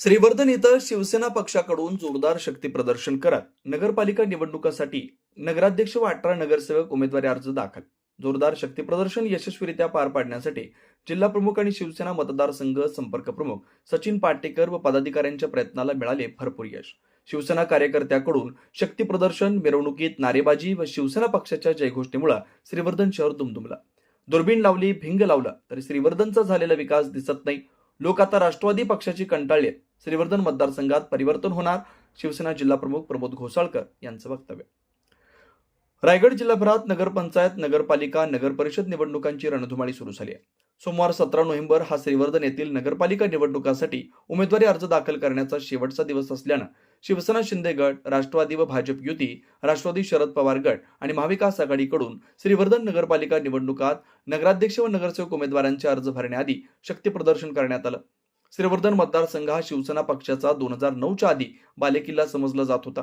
श्रीवर्धन इथं शिवसेना पक्षाकडून जोरदार शक्ती प्रदर्शन करत नगरपालिका निवडणुकासाठी नगराध्यक्ष व अठरा नगरसेवक उमेदवारी अर्ज दाखल. जोरदार शक्ती प्रदर्शन यशस्वीरित्या पार पाडण्यासाठी जिल्हा प्रमुख आणि शिवसेना मतदारसंघ संपर्क प्रमुख सचिन पाटेकर व पदाधिकाऱ्यांच्या प्रयत्नाला मिळाले भरपूर यश. शिवसेना कार्यकर्त्याकडून शक्ती प्रदर्शन मिरवणुकीत नारेबाजी व शिवसेना पक्षाच्या जयघोषणेमुळे श्रीवर्धन शहर दुमदुमला. दुर्बीण लावली भिंग लावला तरी श्रीवर्धनचा झालेला विकास दिसत नाही. लोक आता राष्ट्रवादी पक्षाची कंटाळली श्रीवर्धन मतदारसंघात परिवर्तन होणार शिवसेना जिल्हा प्रमुख प्रमोद घोसाळकर यांचं वक्तव्य. रायगड जिल्हाभरात नगरपंचायत नगरपालिका नगरपरिषद निवडणुकांची रणधुमाळी सुरू झाली आहे. सोमवार सतरा नोव्हेंबर हा श्रीवर्धन येथील नगरपालिका निवडणुकासाठी उमेदवारी अर्ज दाखल करण्याचा शेवटचा दिवस असल्यानं शिवसेना शिंदे गट राष्ट्रवादी व भाजप युती राष्ट्रवादी शरद पवार गट आणि महाविकास आघाडीकडून श्रीवर्धन नगरपालिका निवडणुकात नगराध्यक्ष व नगरसेवक उमेदवारांचे अर्ज भरण्याआधी शक्ती प्रदर्शन करण्यात आलं. श्रीवर्धन मतदारसंघ हा शिवसेना पक्षाचा दोन हजार नऊच्या आधी बालेकिल्ला समजला जात होता.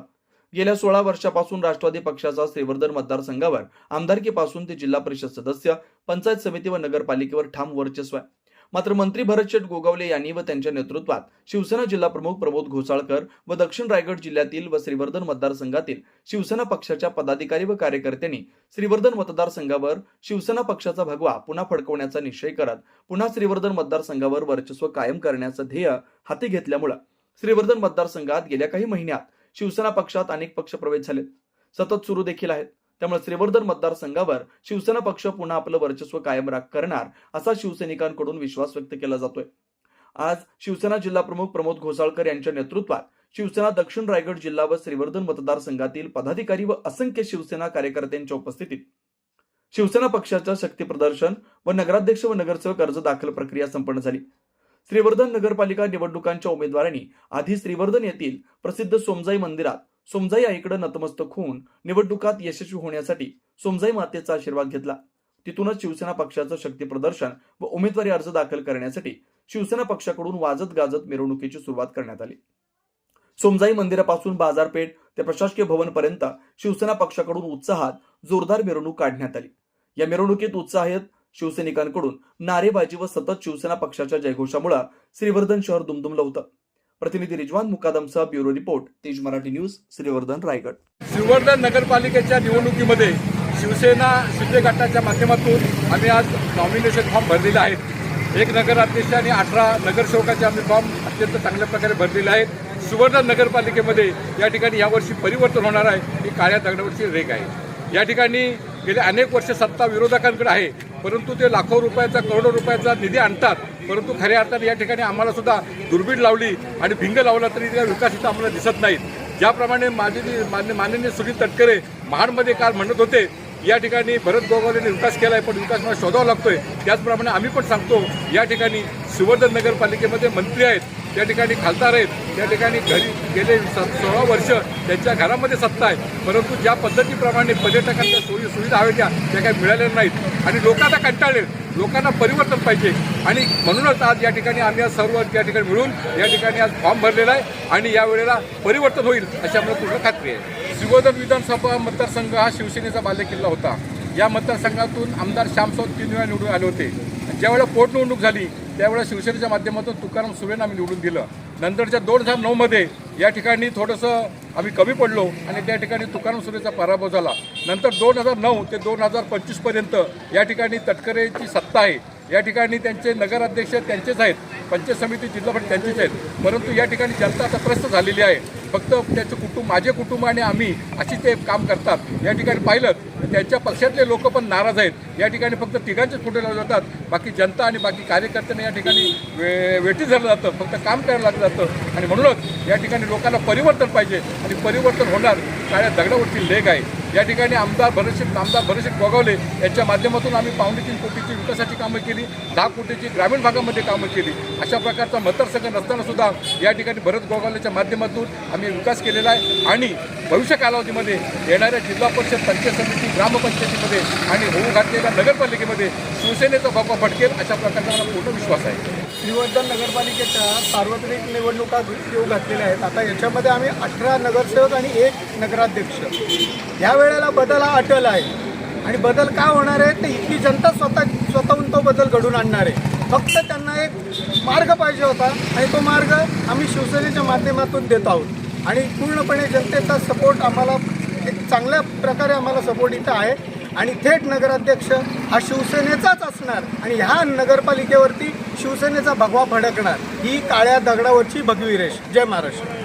गेल्या सोळा वर्षापासून राष्ट्रवादी पक्षाचा श्रीवर्धन मतदारसंघावर आमदारकीपासून ते जिल्हा परिषद सदस्य पंचायत समिती व नगरपालिकेवर ठाम वर्चस्व आहे. मात्र मंत्री भरतशेठ गोगावले यांनी व त्यांच्या नेतृत्वात शिवसेना जिल्हा प्रमुख प्रमोद घोसाळकर व दक्षिण रायगड जिल्ह्यातील व श्रीवर्धन मतदारसंघातील शिवसेना पक्षाच्या पदाधिकारी व कार्यकर्त्यांनी श्रीवर्धन मतदारसंघावर शिवसेना पक्षाचा भगवा पुन्हा फडकवण्याचा निश्चय करत पुन्हा श्रीवर्धन मतदारसंघावर वर्चस्व कायम करण्याचं ध्येय हाती घेतल्यामुळं श्रीवर्धन मतदारसंघात गेल्या काही महिन्यात शिवसेना पक्षात अनेक पक्ष प्रवेश झाले सतत सुरू देखील आहेत. त्यामुळे श्रीवर्धन मतदारसंघावर शिवसेना पक्ष पुन्हा आपलं वर्चस्व कायम राख करणार असा शिवसैनिकांकडून विश्वास व्यक्त केला जातोय. आज शिवसेना जिल्हा प्रमुख प्रमोद घोसाळकर यांच्या नेतृत्वात शिवसेना दक्षिण रायगड जिल्हा व श्रीवर्धन मतदारसंघातील पदाधिकारी व असंख्य शिवसेना कार्यकर्त्यांच्या उपस्थितीत शिवसेना पक्षाच्या शक्ती प्रदर्शन व नगराध्यक्ष व नगरसेवक अर्ज दाखल प्रक्रिया संपन्न झाली. श्रीवर्धन नगरपालिका निवडणुकांच्या उमेदवारांनी आधी श्रीवर्धन येथील प्रसिद्ध सोमजाई मंदिरात सोमजाई आईकडे नतमस्तक होऊन निवडणुकात यशस्वी होण्यासाठी सोमजाई मातेचा आशीर्वाद घेतला. तिथूनच शिवसेना पक्षाचं शक्ती प्रदर्शन व उमेदवारी अर्ज दाखल करण्यासाठी शिवसेना पक्षाकडून वाजत गाजत मिरवणुकीची सुरुवात करण्यात आली. सोमजाई मंदिरापासून बाजारपेठ ते प्रशासकीय भवन पर्यंत शिवसेना पक्षाकडून उत्साहात जोरदार मिरवणूक काढण्यात आली. या मिरवणुकीत उत्साहित शिवसैनिकांकडून नारेबाजी व सतत शिवसेना पक्षाच्या जयघोषामुळे श्रीवर्धन शहर दुमदुमलं होतं. प्रतिनिधी Rizwan मुकादमचा bureau report Tej Marathi news Shrivardhan Raigad. Shrivardhan नगरपालिकेच्या निवडणुकीमध्ये शिवसेना शिंदे गटाच्या माध्यमातून आम्ही आज नॉमिनेशन फॉर्म भरलेले आहेत एक नगराध्यक्ष आणि अठरा नगरसेवकाचे आम्ही फॉर्म अत्यंत चांगल्या प्रकारे भरलेले आहेत. सुवर्धन नगरपालिकेमध्ये या ठिकाणी यावर्षी परिवर्तन होणार आहे. ही काळ्या दगडावरची रेख आहे. या ठिकाणी गेले अनेक वर्ष सत्ता विरोधकांकडे आहे. परंतु ते लाखो रुपयाचा करोडो रुपयाचा निधी आणतात. परंतु खऱ्या अर्थाने या ठिकाणी आम्हाला सुद्धा दुर्बीण लावली आणि भिंग लावला तरी त्या विकास इथं आम्हाला दिसत नाहीत. ज्याप्रमाणे माननीय मान्य माननीय सुनील तटकरे महाडमध्ये काल म्हणत होते या ठिकाणी भरत गोगावलेने विकास केला आहे पण विकास मला शोधावा लागतोय. त्याचप्रमाणे आम्ही पण सांगतो या ठिकाणी सुवर्धन नगरपालिकेमध्ये मंत्री आहेत. त्या ठिकाणी खासदार आहेत. त्या ठिकाणी घरी गेले स सोळा वर्ष त्यांच्या घरामध्ये सत्ता आहे. परंतु ज्या पद्धतीप्रमाणे पर्यटकांच्या सोयी सुविधा हव्या त्या काही मिळालेल्या नाहीत. आणि लोकांना आता कंटाळले लोकांना परिवर्तन पाहिजे. आणि म्हणूनच आज या ठिकाणी आम्ही आज सर्व या ठिकाणी मिळून या ठिकाणी आज फॉर्म भरलेला आहे. आणि यावेळेला परिवर्तन होईल अशी आम्हाला पूर्ण खात्री आहे. श्रीगोदर विधानसभा मतदारसंघ हा शिवसेनेचा बालेकिल्ला होता. या मतदारसंघातून आमदार श्यामसावत तीन वेळा निवडून आले होते. ज्यावेळेला पोटनिवडणूक झाली त्यावेळेला शिवसेनेच्या माध्यमातून तुकाराम सुरेन आम्ही निवडून दिलं. नंतरच्या दोन हजार नऊमध्ये या ठिकाणी थोडंसं आम्ही कमी पडलो आणि त्या ठिकाणी तुकाराम सुरेचा पराभव झाला. नंतर दोन हजार नऊ ते दोन हजार पंचवीसपर्यंत या ठिकाणी तटकरेची सत्ता आहे. या ठिकाणी त्यांचे नगराध्यक्ष त्यांचेच आहेत पंचायत समिती जिल्हापट त्यांचेच आहेत. परंतु या ठिकाणी जनता आता त्रस्त झालेली आहे. फक्त त्याचं कुटुंब माझे कुटुंब आणि आम्ही अशी ते काम करतात. या ठिकाणी पाहिलं तर त्यांच्या पक्षातले लोक पण नाराज आहेत. या ठिकाणी फक्त तिघांचेच फोटो लावले जातात. बाकी जनता आणि बाकी कार्यकर्त्यांना या ठिकाणी वे वेटी धरलं जातं. फक्त काम करायला लागलं जातं. आणि म्हणूनच या ठिकाणी लोकांना परिवर्तन पाहिजे. आणि परिवर्तन होणार. काळ्या दगडावरती लेख आहे. या ठिकाणी आमदार भरतशेठ आमदार भरतशेठ गोगावले यांच्या माध्यमातून आम्ही पावणे तीन कोटीची विकासाची कामं केली दहा कोटीची ग्रामीण भागामध्ये कामं केली. अशा प्रकारचा मतदारसंघ नसताना सुद्धा या ठिकाणी भरत गोगावलेच्या माध्यमातून आम्ही विकास केलेला आहे आणि भविष्य कालावधीमध्ये येणाऱ्या जिल्हा परिषद पंचायत समिती ग्रामपंचायतीमध्ये आणि होऊ घातलेल्या नगरपालिकेमध्ये शिवसेनेचा बाबा फटकेल अशा प्रकारचा मला पूर्ण विश्वास आहे. श्रीवर्धन नगरपालिकेच्या सार्वत्रिक निवडणुका येऊ घातलेल्या आहेत. आता याच्यामध्ये आम्ही अठरा नगरसेवक आणि एक नगराध्यक्ष. या वेळेला बदल हा अटल आहे. आणि बदल का होणार आहे? ते इथली जनता स्वतः स्वतःहून तो बदल घडून आणणार आहे. फक्त त्यांना एक मार्ग पाहिजे होता आणि तो मार्ग आम्ही शिवसेनेच्या माध्यमातून देत आहोत. आणि पूर्णपणे जनतेचा सपोर्ट आम्हाला एक चांगल्या प्रकारे आम्हाला सपोर्ट इथं आहे. आणि थेट नगराध्यक्ष हा शिवसेनेचाच असणार. आणि ह्या नगरपालिकेवरती शिवसेनेचा भगवा फडकणार ही काळ्या दगडावरची भगवी रेष. जय महाराष्ट्र.